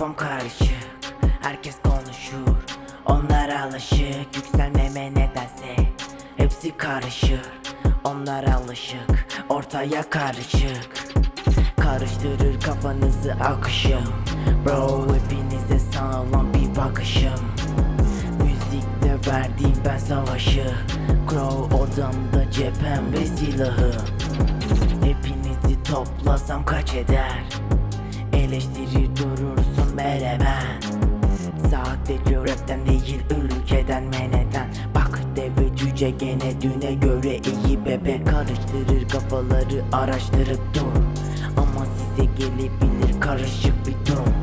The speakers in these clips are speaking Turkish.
Kafam karışık Herkes konuşur Onlar alışık Yükselmeme nedense Hepsi karışır Onlar alışık Ortaya karışık. Karıştırır kafanızı akışım Bro hepinize sağlam bir bakışım. Müzikte verdiğim ben savaşı Crow odamda cephem ve silahım Hepinizi toplasam kaç eder? Eleştirir Rapten değil ülkeden meneden Bak deve cüce gene düne göre iyi bebe Karıştırır kafaları araştırıp dur. Ama size gelebilir karışık bir durum.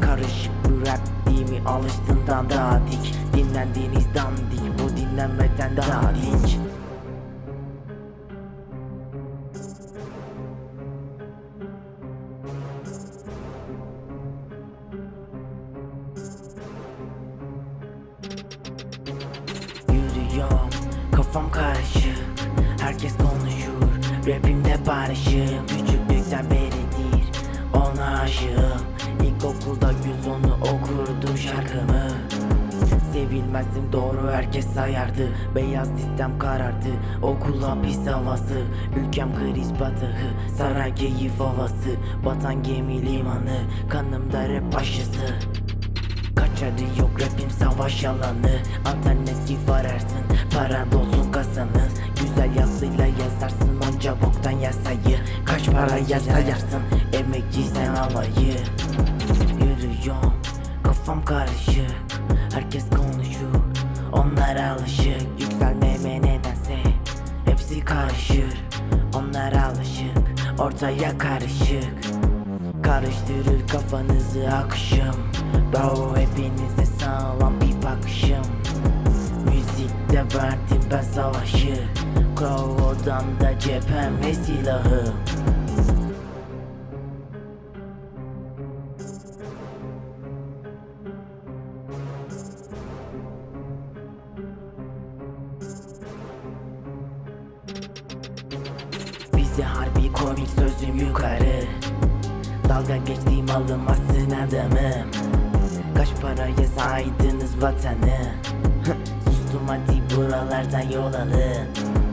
Karışık bir rap değil mi? Alıştığından daha dik Dinlendiğiniz dandik. Bu dinlenmeden daha dik rapimde barışım Küçüklükten beridir ona aşığım. İlkokulda yüz onu okurdum şarkımı. Sevilmezdim doğru herkes sayardı. Beyaz sistem karardı Okul hapis havası. Ülkem kriz batığı Saray keyif havası. Batan gemi limanı Kanımda rap aşısı. Kaçarı yok rapim savaş alanı. Alternatif ararsın Paran dolsun kasanız. Güzel yazıyla yazarsın Onca boktan yasayı Kaç paraya sayarsın Emekçi sen alayı. Yürüyorum Kafam karışık. Herkes konuşur Onlar alışık. Yükselmeme nedense Hepsi karışır. Onlar alışık Ortaya karışık. Karıştırır kafanızı akışım. Bro hepinize sağlam bir bakışım. Müzikte verdim ben savaşı Crow odamda cephem ve silahım Bize harbi komik sözüm yukarı. Dalga geçtiğim alınmazsın adamım Kaç paraya saydınız vatanı? Sustum hadi buralardan yol alın